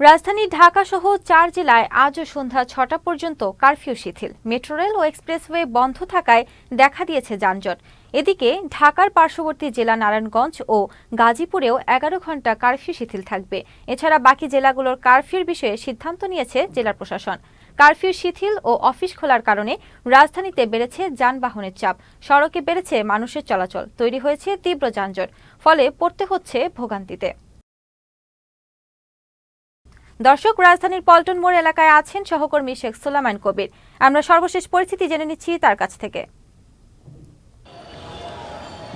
রাজধানী ঢাকা সহ চার জেলায় আজও সন্ধ্যা ছটা পর্যন্ত কারফিউ শিথিল। মেট্রো রেল ও এক্সপ্রেসওয়ে বন্ধ থাকায় দেখা দিয়েছে যানজট। এদিকে ঢাকার পার্শ্ববর্তী জেলা নারায়ণগঞ্জ ও গাজীপুরেও এগারো ঘণ্টা কারফিউ শিথিল থাকবে। এছাড়া বাকি জেলাগুলোর কারফিউর বিষয়ে সিদ্ধান্ত নিয়েছে জেলা প্রশাসন। কারফিউ শিথিল ও অফিস খোলার কারণে রাজধানীতে বেড়েছে যানবাহনের চাপ। সড়কে বেড়েছে মানুষের চলাচল। তৈরি হয়েছে তীব্র যানজট। ফলে পড়তে হচ্ছে ভোগান্তিতে। দর্শক, রাজধানীর পল্টন মোড় এলাকায় আছেন সহকর্মী শেখ সুলামান কবির। আমরা সর্বশেষ পরিস্থিতি জেনে নিচ্ছি তার কাছ থেকে।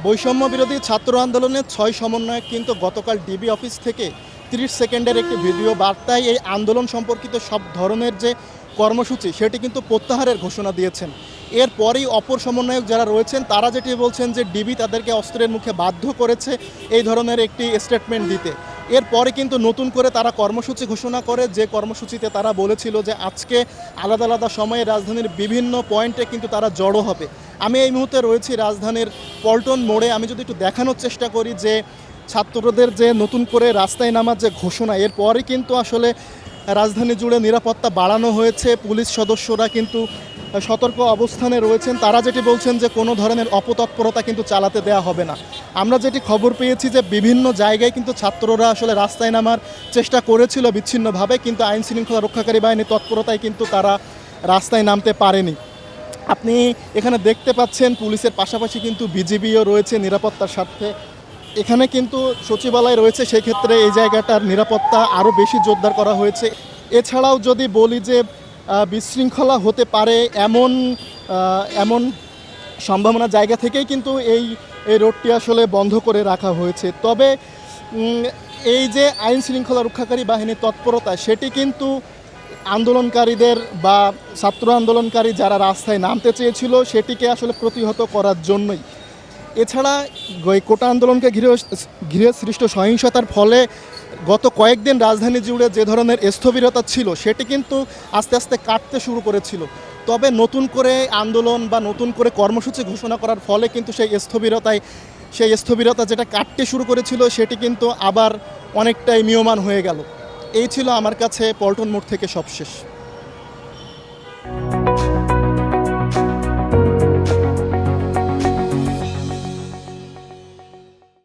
বৈষম্য বিরোধী ছাত্র আন্দোলনের ছয় সমন্বয়ক কিন্তু গতকাল ডিবি অফিস থেকে 30 সেকেন্ডের একটি ভিডিও বার্তায় এই আন্দোলন সম্পর্কিত সব ধরনের যে কর্মসূচি, সেটি কিন্তু প্রত্যাহারের ঘোষণা দিয়েছেন। এরপরেই অপর সমন্বয়ক যারা রয়েছেন, তারা যেটি বলছেন যে ডিবি তাদেরকে অস্ত্রের মুখে বাধ্য করেছে এই ধরনের একটি স্টেটমেন্ট দিতে। এরপরে কিন্তু নতুন করে তারা কর্মসূচি ঘোষণা করে, যে কর্মসূচিতে তারা বলেছিল যে আজকে আলাদা আলাদা সময়ে রাজধানীর বিভিন্ন পয়েন্টে কিন্তু তারা জড়ো হবে। আমি এই মুহূর্তে রয়েছি রাজধানীর পল্টন মোড়ে। আমি যদি একটু দেখানোর চেষ্টা করি যে ছাত্রদের যে নতুন করে রাস্তায় নামার যে ঘোষণা, এরপরে কিন্তু আসলে রাজধানী জুড়ে নিরাপত্তা বাড়ানো হয়েছে। পুলিশ সদস্যরা কিন্তু সতর্ক অবস্থানে রয়েছেন, তারা যেটি বলছেন যে কোনো ধরনের অপতৎপরতা কিন্তু চালাতে দেওয়া হবে না। আমরা যেটি খবর পেয়েছি যে বিভিন্ন জায়গায় কিন্তু ছাত্ররা আসলে রাস্তায় নামার চেষ্টা করেছিল বিচ্ছিন্নভাবে, কিন্তু আইন শৃঙ্খলা রক্ষাকারী বাহিনী তৎপরতায় কিন্তু তারা রাস্তায় নামতে পারেনি। আপনি এখানে দেখতে পাচ্ছেন পুলিশের পাশাপাশি কিন্তু বিজিবিও রয়েছে নিরাপত্তার স্বার্থে। এখানে কিন্তু সচিবালয় রয়েছে সেই ক্ষেত্রে এই জায়গাটার নিরাপত্তা আরও বেশি জোরদার করা হয়েছে। এছাড়াও যদি বলি যে বিশৃঙ্খলা হতে পারে এমন এমন সম্ভাবনা জায়গা থেকেই কিন্তু এই এই রোডটি আসলে বন্ধ করে রাখা হয়েছে। তবে এই যে আইন শৃঙ্খলা রক্ষাকারী বাহিনীর তৎপরতা, সেটি কিন্তু আন্দোলনকারীদের বা ছাত্র আন্দোলনকারী যারা রাস্তায় নামতে চেয়েছিল, সেটিকে আসলে প্রতিহত করার জন্যই। এছাড়া কোটা আন্দোলনকে ঘিরে ঘিরে সৃষ্ট সহিংসতার ফলে গত কয়েকদিন রাজধানী জুড়ে যে ধরনের স্থবিরতা ছিল, সেটি কিন্তু আস্তে আস্তে কাটতে শুরু করেছিল। তবে নতুন করে আন্দোলন বা নতুন করে কর্মসূচি ঘোষণা করার ফলে কিন্তু সেই স্থবিরতায়, সেই স্থবিরতা যেটা কাটতে শুরু করেছিল, সেটি কিন্তু আবার অনেকটাই নিয়মান হয়ে গেল। এই ছিল আমার কাছে পল্টন মোড় থেকে সবশেষ।